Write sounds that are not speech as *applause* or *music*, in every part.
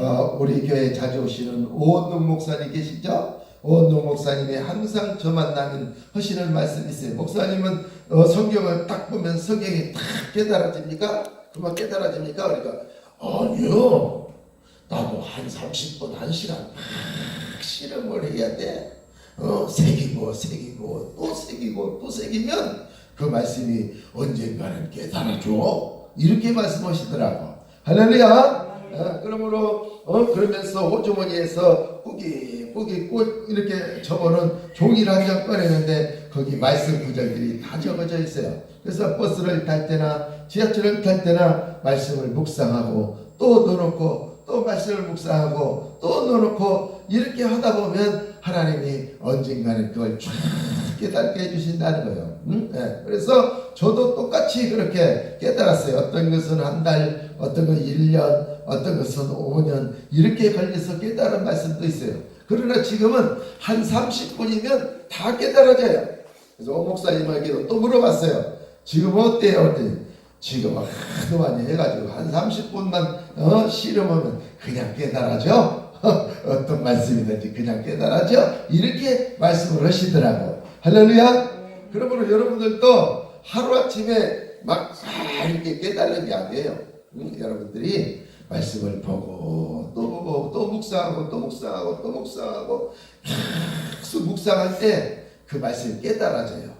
어, 우리 교회 자주 오시는 오원동 목사님 계시죠? 오원동 목사님이 항상 저 만나면 하시는 말씀이 있어요. 목사님은 어, 성경을 딱 보면 성경이 딱 깨달아집니까? 그만 깨달아집니까? 그러니까 아니요. 나도 한 30분, 1시간 막 실험을 해야 돼. 어, 새기고, 새기고, 또 새기고, 또 새기면 그 말씀이 언젠가는 깨달아줘. 이렇게 말씀하시더라고. 할렐루야. 어, 그러므로 어, 그러면서 호주머니에서 뿌기 뿌기 꽃 이렇게 적어놓은 종이를 한 장 꺼내는데 거기 말씀 구절들이 다 적어져 있어요. 그래서 버스를 탈 때나 지하철을 탈 때나 말씀을 묵상하고 또 넣어놓고 또 말씀을 묵상하고 또 넣어놓고 이렇게 하다 보면 하나님이 언젠가는 그걸 쫙 깨닫게 해주신다는 거예요. 응? 예, 그래서 저도 똑같이 그렇게 깨달았어요. 어떤 것은 한 달, 어떤 건 1년, 어떤 것은 5년 이렇게 걸려서 깨달은 말씀도 있어요. 그러나 지금은 한 30분이면 다 깨달아져요. 그래서 오 목사님에게도 또 물어봤어요. 지금 어때요? 어때? 지금 하도 많이 해가지고 한 30분만 어, 실험하면 그냥 깨달아져. *laughs* 어떤 말씀이든지 그냥 깨달아져. 이렇게 말씀을 하시더라고. 할렐루야. 그러므로 여러분들도 하루아침에 막 아, 이렇게 깨달는 게 아니에요. 응? 여러분들이 말씀을 보고 또 보고 또 묵상하고 또 묵상하고 또 묵상하고 계속 묵상할 때 그 말씀이 깨달아져요.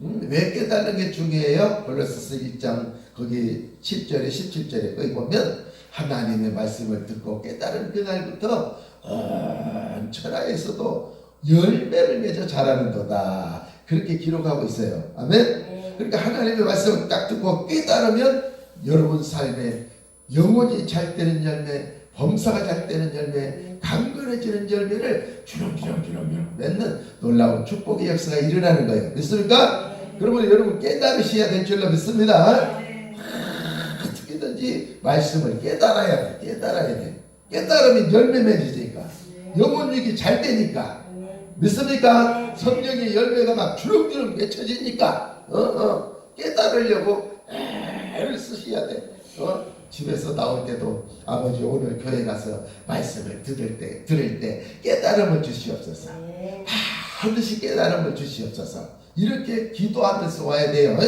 음, 왜 깨달는 게 중요해요? 골로새서 1장 거기 10절에 17절에 거기 보면 하나님의 말씀을 듣고 깨달은 그날부터 온 천하에서도 열매를 맺어 자라는도다. 그렇게 기록하고 있어요. 아멘. 그러니까 하나님의 말씀을 딱 듣고 깨달으면 여러분 삶에 영혼이 잘 되는 열매, 범사가 잘 되는 열매, 강건해지는 열매를 주렁주렁주렁주렁 맺는 놀라운 축복의 역사가 일어나는 거예요. 믿습니까? 그러면 여러분 깨달으셔야 될 줄로 믿습니다. 어떻게든지 말씀을 깨달아야 돼. 깨달아야 돼. 깨달으면 열매 맺으니까. 영혼육이 잘 되니까. 믿습니까? 성령의 열매가 막 주렁주렁 맺혀지니까. 어, 어. 깨달으려고 쓰셔야 돼. 어? 집에서 나올 때도 아버지 오늘 교회 가서 말씀을 들을 때 들을 때 깨달음을 주시옵소서. 반드시 깨달음을 주시옵소서. 이렇게 기도하면서 와야 돼요.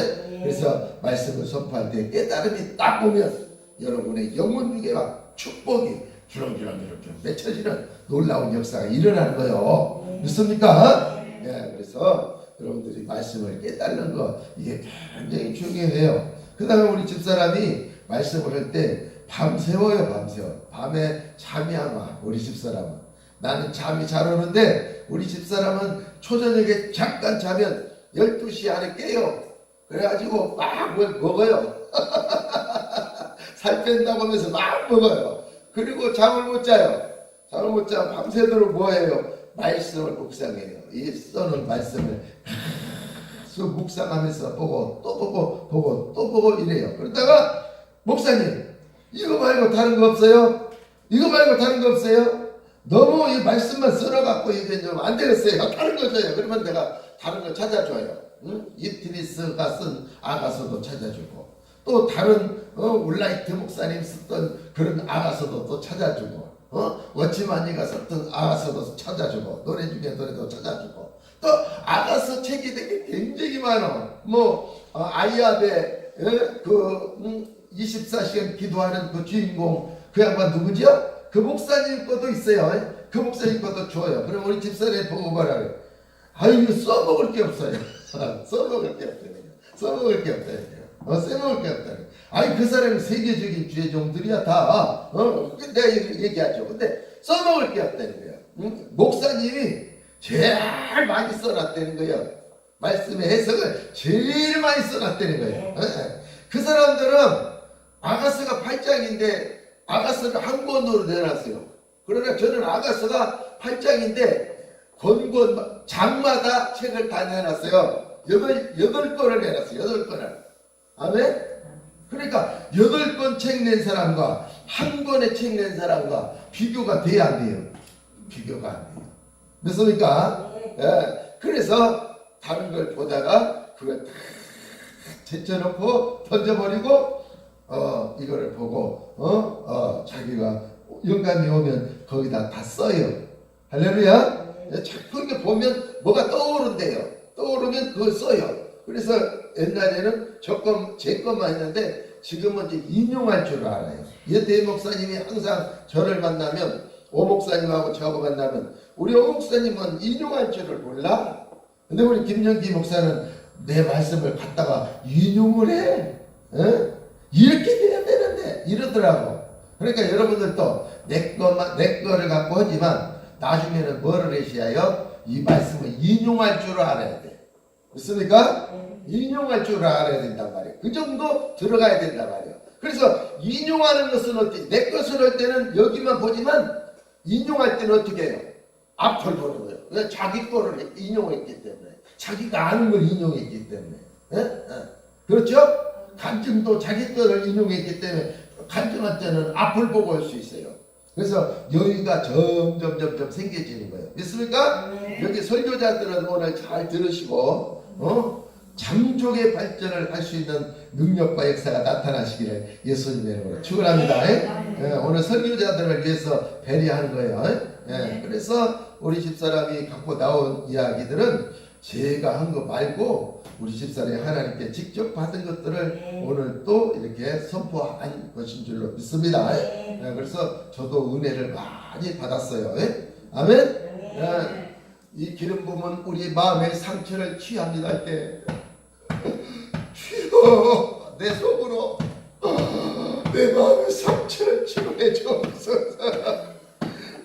그래서 말씀을 선포할 때 깨달음이 딱 오면 여러분의 영혼 막 축복이 주렁주렁주렁 맺혀지는 놀라운 역사가 일어나는 거예요. 믿습니까? 예, 그래서 여러분들이 말씀을 깨달는 거 이게 굉장히 중요해요. 그 다음에 우리 집사람이 말씀을 할 때 밤새워요, 밤새워. 밤에 잠이 안 와, 우리 집사람은. 나는 잠이 잘 오는데 우리 집사람은 초저녁에 잠깐 자면 12시 안에 깨요. 그래가지고 막뭘 먹어요. *laughs* 살 뺀다고 하면서 막 먹어요. 그리고 잠을 못 자요. 잠을 못 자고 밤새도록 뭐해요? 말씀을 묵상해요. 이 써놓은 말씀을 *laughs* 계속 묵상하면서 보고 또 보고 보고 또 보고 이래요. 그러다가 목사님 이거 말고 다른 거 없어요? 이거 말고 다른 거 없어요? 너무 이 말씀만 쓸어갖고 이게 좀 안 되겠어요. *laughs* 다른 거 줘요. 그러면 내가 다른 거 찾아줘요. 응? 이트리스가 쓴 아가서도 찾아주고 또 다른 어, 울라이트 목사님 썼던 그런 아가서도 또 찾아주고 어? 워치마니가 썼던 아가서도 찾아주고 노래 중에 노래도 찾아주고 또 아가서 책이 되게 굉장히 많아. 뭐 어, 아이아베 에? 그 음, 24시간 기도하는 그 주인공 그 양반 누구죠? 그 목사님 것도 있어요. 그 목사님 것도 줘요. 그럼 우리 집사람이 보고 그래? 아유 *laughs* 써먹을 게 없어요. 써먹을 게 없다니. 써먹을 게 없다니. 어, 써먹을 게 없다니. 아니 그 사람이 세계적인 주의종들이야 다. 어, 내가 얘기하죠. 근데 써먹을 게 없다는 거예요. 응? 목사님이 제일 많이 써놨다는 거예요. 말씀의 해석을 제일 많이 써놨다는 거예요. 예. 그 사람들은 아가스가 8장인데 아가스를 한 권으로 내놨어요. 그러나 저는 아가스가 8장인데 권권 장마다 책을 다 내놨어요. 여덟 여덟 권을 내놨어요. 여덟 권을. 아멘. 그러니까 여덟 권 책 낸 사람과 한 권의 책 낸 사람과 비교가 돼야 안 돼요. 비교가 안 돼요. 믿습니까? 예. 그래서 다른 걸 보다가 그걸 다 제쳐놓고 던져버리고 어 이거를 보고 어, 어 자기가 영감이 오면 거기다 다 써요. 할렐루야. 자꾸 이게 보면 뭐가 떠오른대요. 떠오르면 그걸 써요. 그래서 옛날에는 저건 제 것만 했는데 지금은 이제 인용할 줄 알아요. 예대 목사님이 항상 저를 만나면 오 목사님하고 저하고 만나면 우리 오 목사님은 인용할 줄을 몰라. 근데 우리 김영기 목사는 내 말씀을 갖다가 인용을 해. 어? 이렇게 돼야 되는데 이러더라고. 그러니까 여러분들도 내 것만 내 거를 갖고 하지만 나중에는 뭐를 하셔야요? 이 말씀을 인용할 줄 알아야 돼. 그렇습니까? 인용할 줄 알아야 된단 말이에요. 그 정도 들어가야 된단 말이에요. 그래서 인용하는 것은 어떻게? 내 것을 할 때는 여기만 보지만 인용할 때는 어떻게 해요? 앞을 보는 거예요. 왜? 자기 거를 인용했기 때문에. 자기가 아는 걸 인용했기 때문에. 예? 예. 그렇죠? 간증도 자기 거를 인용했기 때문에 간증할 때는 앞을 보고 할 수 있어요. 그래서 여유가 점점 점점 생겨지는 거예요. 믿습니까? 여기 설교자들은 오늘 잘 들으시고 어? 장족의 발전을 할 수 있는 능력과 역사가 나타나시기를 예수님의 이름으로 축원합니다. 예? 예, 오늘 설교자들을 위해서 배려하는 거예요. 예, 그래서 우리 집사람이 갖고 나온 이야기들은 제가 한 거 말고 우리 집사람이 하나님께 직접 받은 것들을 오늘 또 이렇게 선포한 것인 줄로 믿습니다. 예, 그래서 저도 은혜를 많이 받았어요. 예? 아멘. 예, 이 기름 부음은 우리 마음의 상처를 취합니다 할 때. 주여 내 속으로 내 마음의 상처를 치료해 주옵소서.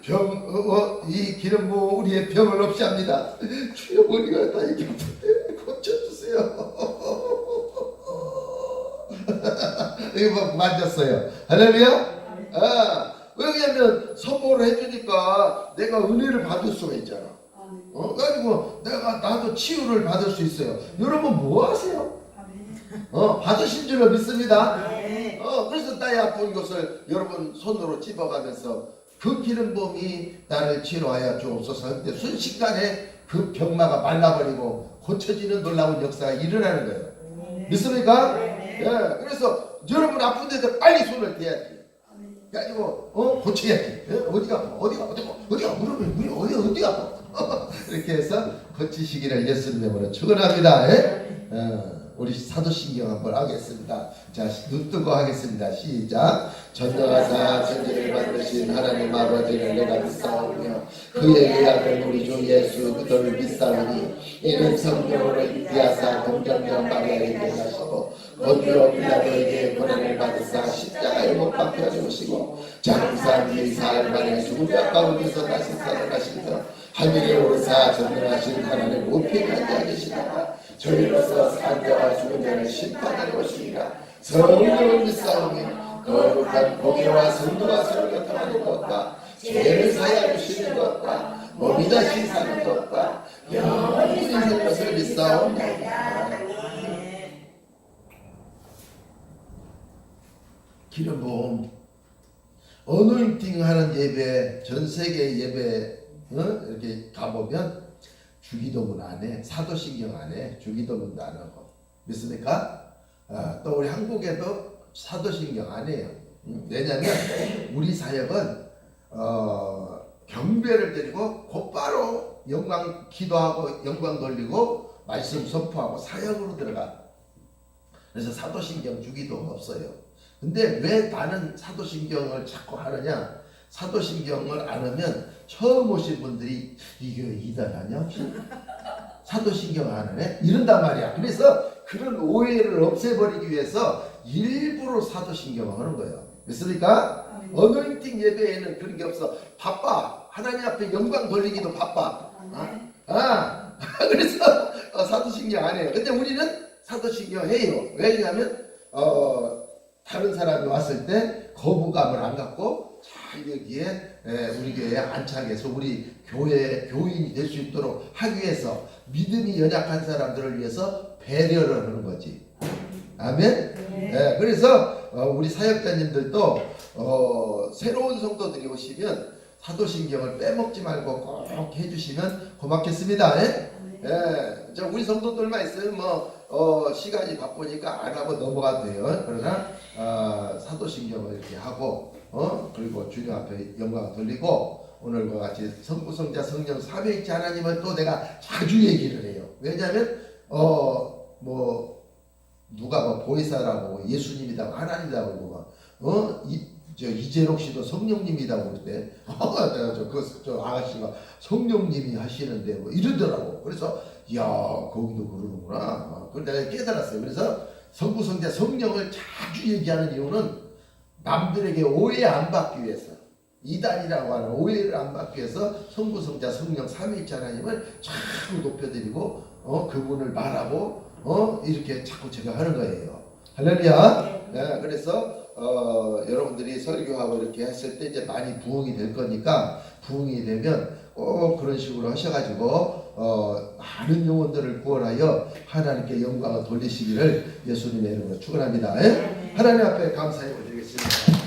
병, 어, 어, 이 기름 부음 우리의 병을 없이 합니다. 주여 우리가 다 이렇게 아픈데 고쳐주세요. 이거 뭐 만졌어요. 할렐루야. 아, 왜냐면 선포를 해주니까 내가 은혜를 받을 수가 있잖아. 어, 가지고 내가 나도 치유를 받을 수 있어요. 여러분 뭐 하세요? 어, 받으신 줄로 믿습니다. 어, 그래서 나의 아픈 것을 여러분 손으로 집어가면서 그 기름 부음이 나를 치료하여 주옵소서. 근데 순식간에 그 병마가 말라버리고 고쳐지는 놀라운 역사가 일어나는 거예요. 믿습니까? 예, 그래서 여러분 아픈 데도 빨리 손을 대야지. 가지고 어 고쳐야지. 예? 어디가? 어디가 어디가 어디가 무릎이 무릎 어디 어디가 아파? *laughs* 이렇게 해서 고치시기를 예수님으로 축원합니다. 예? 어, 우리 사도신경 한번 하겠습니다. 자, 눈 뜨고 하겠습니다. 시작. 전능하사 천지를 만드신 하나님 아버지를 내가 믿사오며 그의 아들 우리 주 예수 그들을 믿사오니 이는 성령으로 인하사 공정령 마리아에게 하시고 본주로 빌라도에게 고난을 받으사 십자가에 못 박혀 죽으시고 장사 뒤 사흘 만에 죽은 자 가운데서 다시 살아나시며 하늘에 오르사 전능하신 하나님 우편에 앉아 계시다가 저희로서 산 자와 죽은 자를 심판하는 것이니라 성령을 믿사오며 거룩한 공예와 성도와 서로 교통하는 것과 죄를 사하여 주시는 것과 몸이 다시 사는 것과 영원히 살 것을 믿사옵나이다 기름 부음 어노인팅 하는 예배 전 세계 예배 어? 이렇게 가보면 주기도문 안에 사도신경 안에 주기도문도 안 하고 믿습니까? 아, 또 우리 한국에도 사도신경 안 해요. 음, 왜냐하면 우리 사역은 어, 경배를 드리고 곧바로 영광 기도하고 영광 돌리고 말씀 선포하고 사역으로 들어가. 그래서 사도신경 주기도가 없어요. 근데 왜 나는 사도신경을 자꾸 하느냐? 사도신경을 안 하면 처음 오신 분들이 이게 이단 아니야? 사도신경 안 하네? 이런단 말이야. 그래서 그런 오해를 없애버리기 위해서 일부러 사도신경을 하는 거예요. 믿습니까? 어노인팅 예배에는 그런 게 없어. 바빠. 하나님 앞에 영광 돌리기도 바빠. 아, 아. *laughs* 그래서 어, 사도신경 안 해요. 근데 우리는 사도신경 해요. 왜냐하면 어, 다른 사람이 왔을 때 거부감을 안 갖고 잘 여기에 에, 우리 교회에 안착해서 우리 교회 교인이 될 수 있도록 하기 위해서 믿음이 연약한 사람들을 위해서 배려를 하는 거지. 아멘. 예, 그래서 어, 우리 사역자님들도 어, 새로운 성도들이 오시면 사도신경을 빼먹지 말고 꼭 해주시면 고맙겠습니다. 예? 예, 저 우리 성도들만 있으면 뭐 어, 시간이 바쁘니까 안 하고 넘어가도 돼요. 그러나 어, 사도신경을 이렇게 하고 어 그리고 주님 앞에 영광 돌리고 오늘과 같이 성부 성자 성령 삼위일체 하나님을 또 내가 자주 얘기를 해요. 왜냐하면 어뭐 누가 뭐 보혜사라고 예수님이다 하나님이라고 그러고 어이저 이재록 씨도 성령님이라고 그러대. 저그 저 아가씨가 성령님이 하시는데 뭐 이러더라고. 그래서 야 거기도 그러는구나. 어, 그걸 내가 깨달았어요. 그래서 성부 성자 성령을 자주 얘기하는 이유는 남들에게 오해 안 받기 위해서. 이단이라고 하는 오해를 안 받기 위해서 성부 성자 성령 삼위일체 하나님을 자꾸 높여드리고 어 그분을 말하고 어 이렇게 자꾸 제가 하는 거예요. 할렐루야. 네, 그래서 어, 여러분들이 설교하고 이렇게 했을 때 이제 많이 부흥이 될 거니까 부흥이 되면 꼭 그런 식으로 하셔가지고 어, 많은 영혼들을 구원하여 하나님께 영광을 돌리시기를 예수님의 이름으로 축원합니다. 예? 하나님 앞에 감사해 드리겠 습니다.